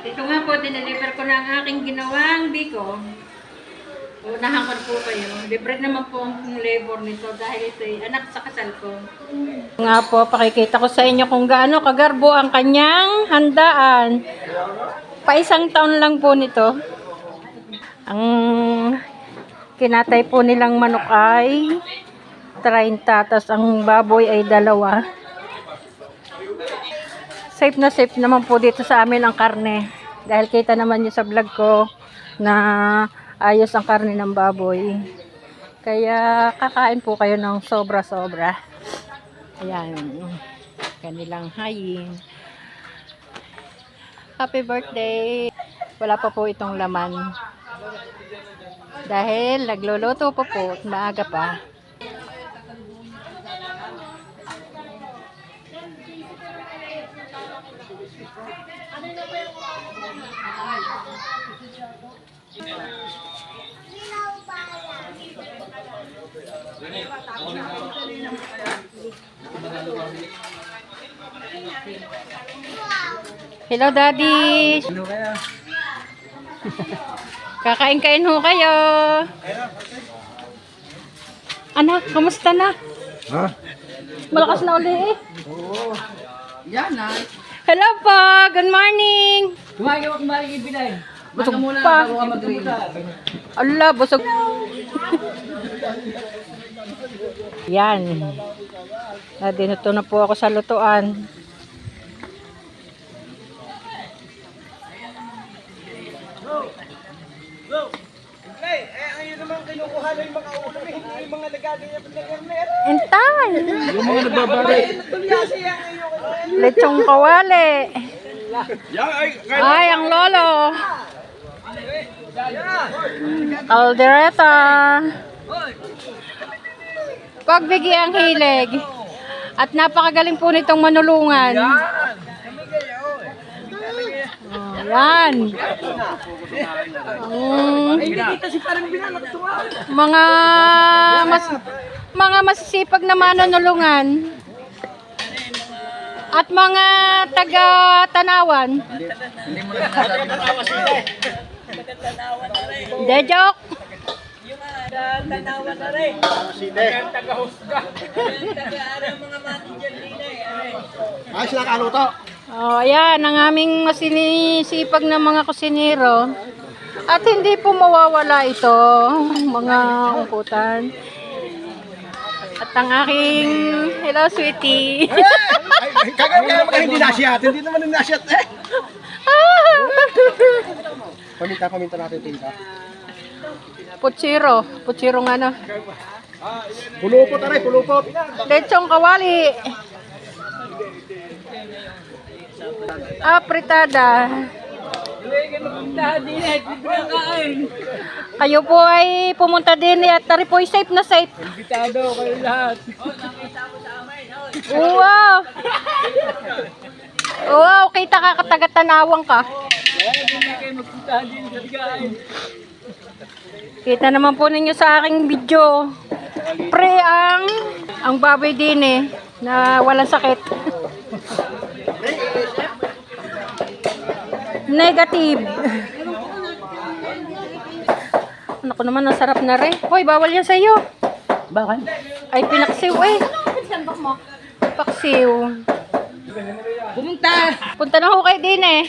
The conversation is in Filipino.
At ito nga po, dineliver ko na ang aking ginawang biko. Unahan ko po kayo. Libre naman po ang labor nito dahil ito ay anak sa kasal ko. Nga po, pakikita ko sa inyo kung gaano kagarbo ang kanyang handaan. Pa isang taon lang po nito. Ang kinatay po nilang manok ay 30, tapos ang baboy ay dalawa. Safe na safe naman po dito sa amin ang karne. Dahil kita naman nyo sa vlog ko na ayos ang karne ng baboy. Kaya kakain po kayo ng sobra-sobra. Ayan. Kanilang hayin. Happy birthday! Wala pa po itong laman. Dahil nagluluto po po maaga pa. Hello, Daddy! Ano kaya? Kakain-kain ho kayo. Anak, kamusta na? Ha? Malakas na uli eh. Oo. Yan na. Hello po, good morning. Kumain ako kumain ibigay. Busog Baka muna pa. bago ka mag-ring. Ala, busog. Yan. Nadinuto na po ako sa lutuan. Ay, eh, ayun naman kinukuha na yung mga ulam eh, hindi yung mga nagaganyan ng garner. Entay. Yung mga nagbabari. Lechong kawali. Ay, ang lolo. Caldereta. Pagbigi ang hilig. At napakagaling po nitong manulungan. Oh, yan. Ang tuwa. mga mas mga masisipag na manunulungan at mga taga Tanawan. De joke. Tanawan na rin. Ang taga-husga. Ang taga-arang mga mati dyan din eh. Ay, sila kaluto. Oh, ayan ang aming masinisipag na mga kusinero. At hindi po mawawala ito, mga ungkutan. At ang aking, hello sweetie. Ay, kagaya kaya mga hindi nasyat. Hindi naman yung nasyat eh. Paminta, paminta natin tinta. Putsiro, putsiro nga na. Pulupot, aray, pulupot. Lechong kawali. Apritada. Kayo po ay pumunta din at tari po ay safe na safe. Bitado kayo lahat. Wow! Wow, kita ka kataga-tanawang ka. Kita naman po ninyo sa aking video. Pre ang ang baboy din eh na walang sakit. Negative. Naku naman, ang sarap na rin. Hoy, bawal yan sa'yo. Bakit? Ay, pinaksiw eh. Paksiw. Pumunta! Punta na ho kayo din eh.